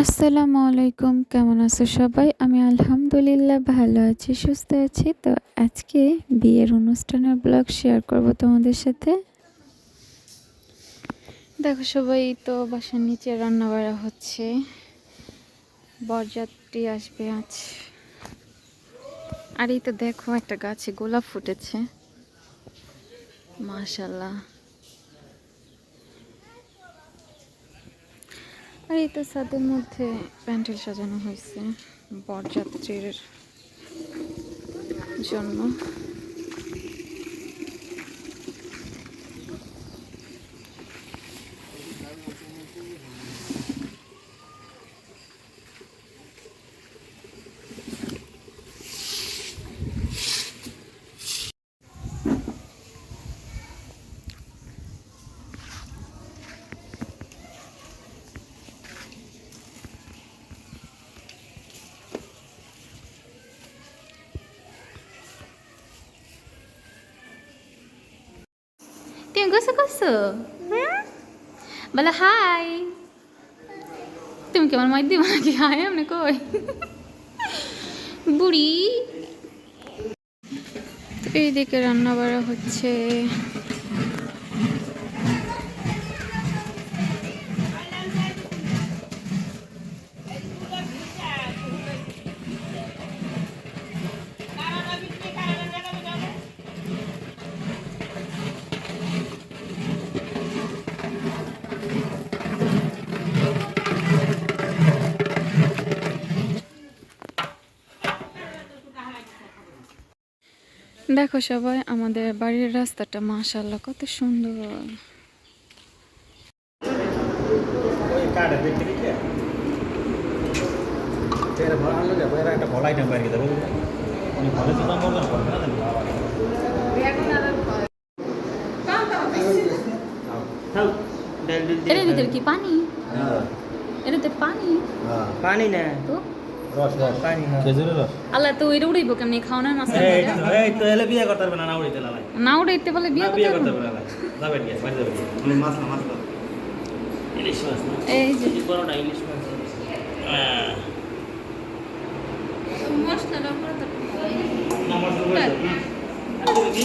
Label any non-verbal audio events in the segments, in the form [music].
আসসালামু আলাইকুম, কেমন আছো সবাই? আমি আলহামদুলিল্লাহ ভালো আছি, সুস্থ আছি। তো আজকে বিয়ের অনুষ্ঠানের ব্লগ শেয়ার করব তোমাদের সাথে। দেখো সবাই, তো বাসার নিচে রান্না বাড়া হচ্ছে। বরযাত্রী আসবে আজ। আর এই তো দেখো একটা গাছে গোলাপ ফুটেছে। মাশাল্লাহ আর এই তো ছাদের মধ্যে প্যান্ডেল সাজানো হয়েছে বরযাত্রীর জন্য। গোসল করছ বলে হাই। তুমি কেমন মাই দিও নাকি? হাই আমি কই? বুড়ি। এইদিকে রান্না বাড়া হচ্ছে। দেখো সবাই আমাদের বাড়ির রাস্তাটা মাশাল্লাহ কত সুন্দর। এরা ভিতরে কি পানি? এর ভিতরে পানি? পানি না। তো? আল্লাহ তো ওইটা উড়াইব কেমনি? খাওয়ানোর মাছ এই তো এলে বিয়ে করতে পারবে না না উড়িতে লালাই না উড়াইতে বলে বিয়ে করতে করতে পারবে না যাবেন গিয়ে বাড়ি যাবেন উনি মাছ না মাছ না। ইলিশ মাছ না? এই যে। বড়টা ইলিশ মাছ। না মাছ তো বলছো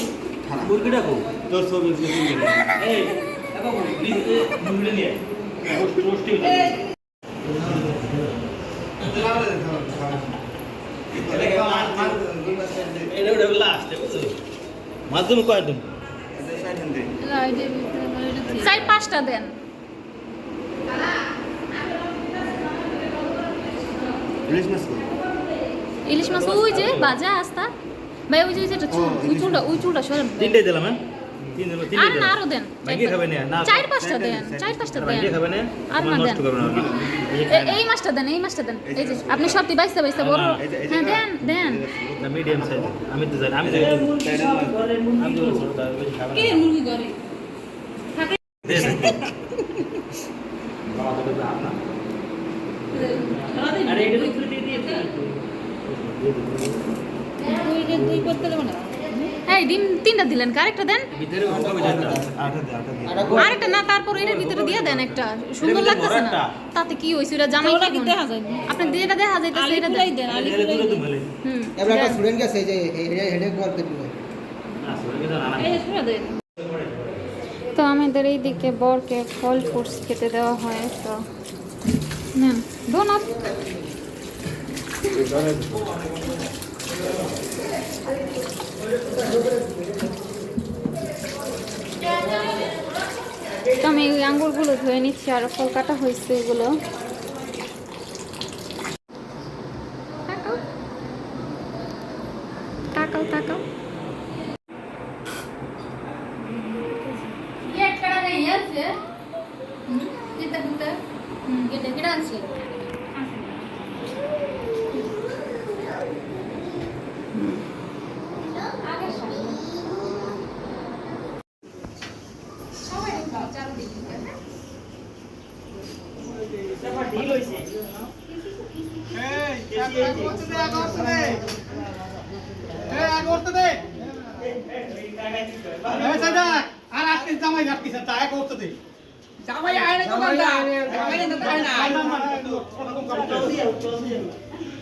মুরগিটা কো তোর ছবি এই দেখো মুরগি নিয়ে রোস্ট রোস্টি মাধ্যম কয় চার পাঁচটা দেন। ইলিশ মাছ ওই যে বাজা আস্তা ভাই ওই যে ওই যেটা চুল ওই চুলটা ওই চুলটা সরেন তিনটে দিলাম হ্যাঁ? আর না আরও দেন। চার পাঁচটা দেন চার পাঁচটা দেন। আর না দেন। এই না। মাছটা দেন এই মাছটা দেন। এই যে আপনি সবটি বাইসতে বাইসতে বড়। হ্যাঁ দেন দেন। না মিডিয়াম সাইজ আমি তো জানি আমি না মুরগি করে? আরে এটা তো দিয়ে দিয়ে এই ডিম তিনটা দিলেন কারেক্টটা দেন? আরেকটা না তারপর এর ভিতরে দিয়ে দেন একটা। সুন্দর লাগতেছে না। তাতে কি হইছে ওটা জামাই কি দেখা যায় আপনি যেটা দেখা যাইতেছে এটা দেন তো হুম। এবার একটা স্টুডেন্ট গেছে যে হেডে হেডে করতে তো আমাদের এই দিকে বরকে ফল ফ্রুটস খেতে দেওয়া হয় তো নেন। ডোনাট তো আমি ওই আঙ্গুরগুলো ধুয়ে নিচ্ছি আর ফল কাটা হয়েছে এগুলো। আর ঘাটতিস জামাই ঘাটতিস তা এক করতে দে জামাই আয় না দোকানদার জামাই না তাই না না, না, না, একটু ওরকম করতে হবে।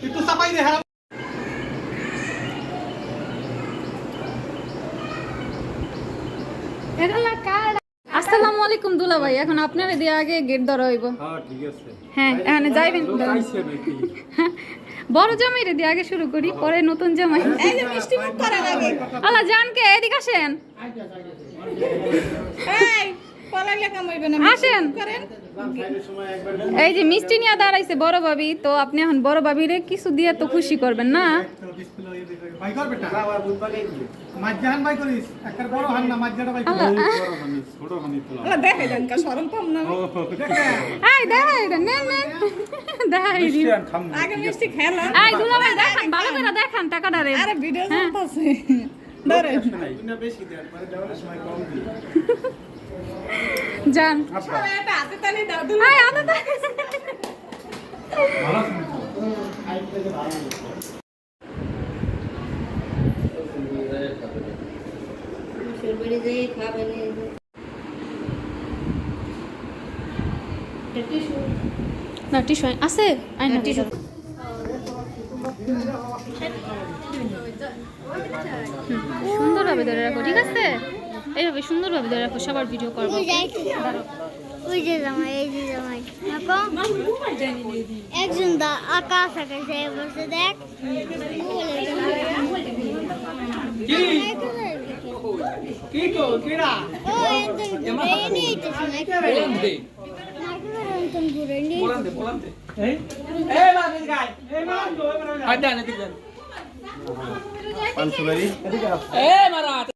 একটু চাপাই দে হ্যাঁ আসসালামু আলাইকুম দুলা ভাই এখন আপনার দিয়ে আগে গেট ধরা হইব। হ্যাঁ এখানে যাইবেন। [laughs] বড় জামাই রে দিয়ে আগে শুরু করি পরে নতুন জামাই। এই যে মিষ্টি মুখ করা আগে। আলা জানকে এদিকে আসেন। আসেন। এই যে মিষ্টি নিয়ে দাঁড়াইছে বড় ভাবি তো আপনি এখন বড় ভাবিরে কিছু দিয়ে তো খুশি করবেন না? দেখান ভালো করে দেখান টাকাটা রে ভিডিও যান হাতে না টিস্যু আছে? আই না টিস্যু। সুন্দরভাবে ধরে রাখো ঠিক আছে? এইভাবে সুন্দরভাবে ধরে রাখো সবার ভিডিও করব ওই যে জামাই এই যে জামাই একজন দা আকাশ আকাশে বসে দেখ কি কিরা ও ঘুরে ঘুরে এই এই এই এই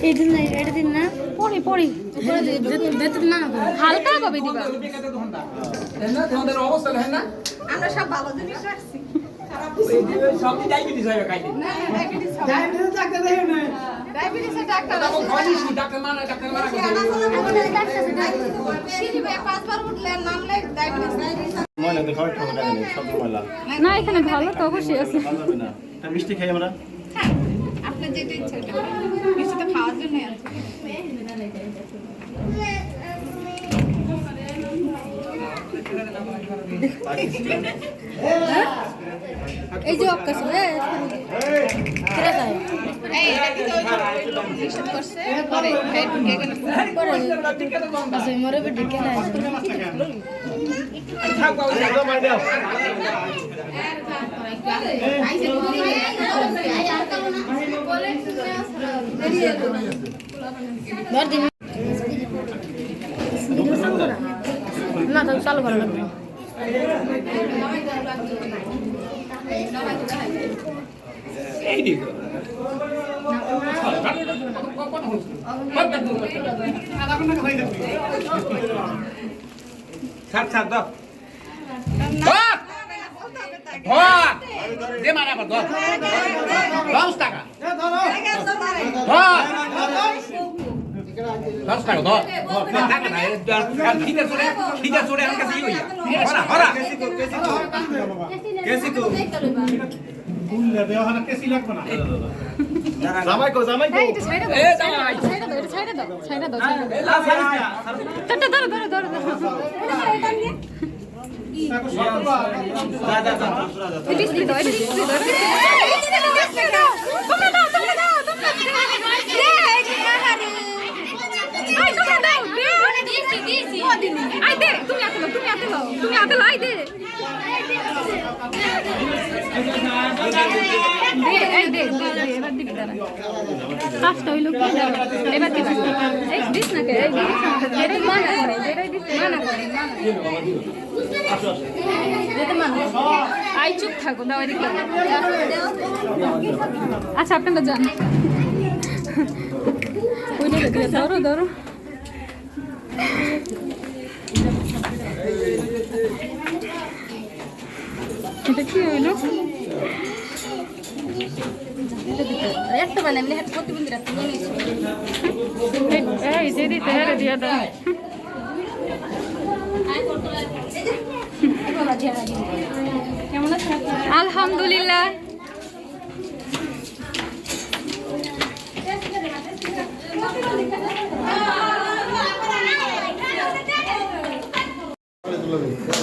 এই দিন না এটা দিন না পড়ি পড়ি হালকা কবে দিবা তোমাদের অবস্থা দেখেন না? আমরা সব ভালো জিনিস রাখছি। হয় না এখানে ভালো তো অবশ্যই আছে। মিষ্টি খাই আমরা। আপনার যেটা ইচ্ছা মিষ্টি তো খাওয়ার জন্যই আছে এই যে অক্কাস এই এটা কি তো ওই যে নিষেধ করছে পরে খাই ঢুকে গেল পরে আছে মরে বে ঢুকে না না তো চালু করা লাগবে। এই দিক দাও। ধর! ধর! দে মারা ধর। দশ টাকা। টাকা ধর ধর টাকা না খিদে চলে খিদে চলে আমার কাছে ইয়া হরা হরা কেসি তো হয় না জামাই কো জামাই কো এ জামাই ছাইড়া দাও এটা ছাইড়া দাও ছাইড়া দাও ছাইড়া দাও সারিস না ধরো ধরো ধরো ধরো ধরো এখন সব বা যা যা যা দূসরা যা এই ডিসপ্লে দাও এই ডিসপ্লে দাও দাও দাও দাও আই দে তুমি আতে তুমি আতে তুমি আতে লাই দে কাজটা হইল কি এবার দিবি এই দিস না কে আই চুপ আচ্ছা আপনারা যান। ধরো ধরো এটা কি হইল? একটা বানাইলে হাত প্রতিবন্ধী রাখতে নিয়ে নিয়েছি। এই এই দিদি তেহারে দিয়া দাও। কেমন আছে? আলহামদুলিল্লাহ।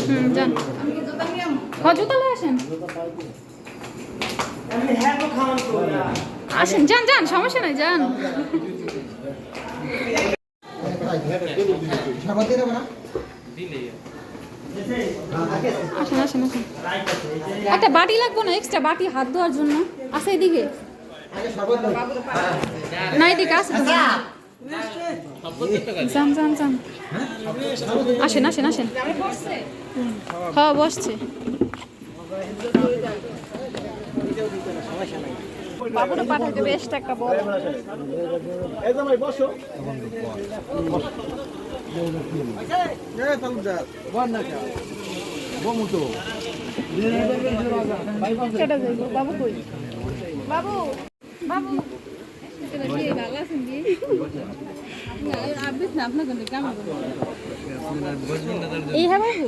হুম যান হজুতা আসেন? আসেন, যান যান, সমস্যা নাই, যান। আসেন আসেন আসেন। একটা বাটি লাগবো না এক্সট্রা বাটি, হাত ধোয়ার জন্য। আছে এদিকে? না, এদিকে আছে যান। যান যান আসেন আসেন আসেন। হ্যাঁ বসছে। বাবুটা পাঠাতে বেশ একটা বড় যাইব। বাবু কই? বাবু বাবু। ভালো আছেন কি না আপনার জন্য কেমন এই হ্যাঁ বাবু।